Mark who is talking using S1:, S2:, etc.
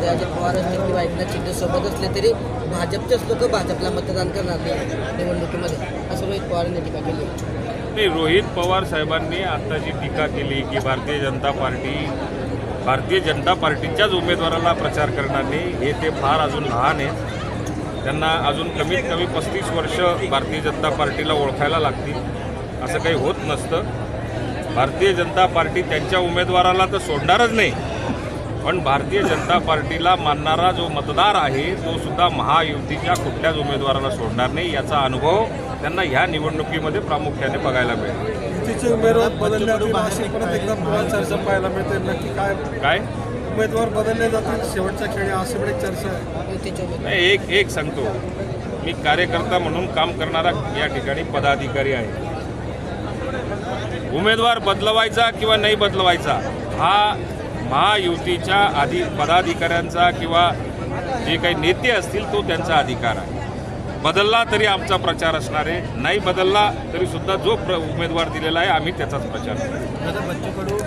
S1: ते अजित पवार असतील किंवा एकनाथ शिंदे सोबत असले तरी भाजपचेच लोक भाजपला मतदान करणार नाही निवडणुकीमध्ये. असं रोहित पवारांनी टीका केली.
S2: नाही रोहित पवार साहेबांनी आता जी टीका केली की भारतीय जनता पार्टी भारतीय जनता पार्टीच्याच उमेदवाराला प्रचार करणार नाही हे ते फार अजून लहान आहेत. त्यांना अजून कमीत कमी पस्तीस वर्ष भारतीय जनता पार्टीला ओळखायला लागतील असं काही होत नसतं. भारतीय जनता पार्टी त्यांच्या उमेदवाराला तर सोडणारच नाही. पण भारतीय जनता पार्टीला मानणारा जो मतदार आहे तो सुद्धा महायुतीच्या कुठल्याच उमेदवाराला सोडणार नाही याचा अनुभव त्यांना ह्या निवडणुकीमध्ये प्रामुख्याने बघायला मिळेल.
S3: युतीचे उमेदवार बदलण्यात अशी परत एकदा पुन्हा चर्चा पाहायला मिळते. नक्की काय?
S2: काय?
S3: उमेदवार बदलले जातील. शेवटच्या खेळी अशी पण एक चर्चा आहे.
S2: नाही एक एक सांगतो. मी कार्यकर्ता म्हणून काम करणारा या ठिकाणी पदाधिकारी आहे. उमेदवार बदलवायचा किंवा नाही बदलवायचा हा महायुतीच्या आधी पदाधिकाऱ्यांचा किंवा जे काही नेते असतील तो त्यांचा अधिकार आहे. बदलला तरी आमचा प्रचार असणार आहे. नाही बदलला तरी सुद्धा जो प्र उमेदवार दिलेला आहे आम्ही त्याचाच प्रचार करू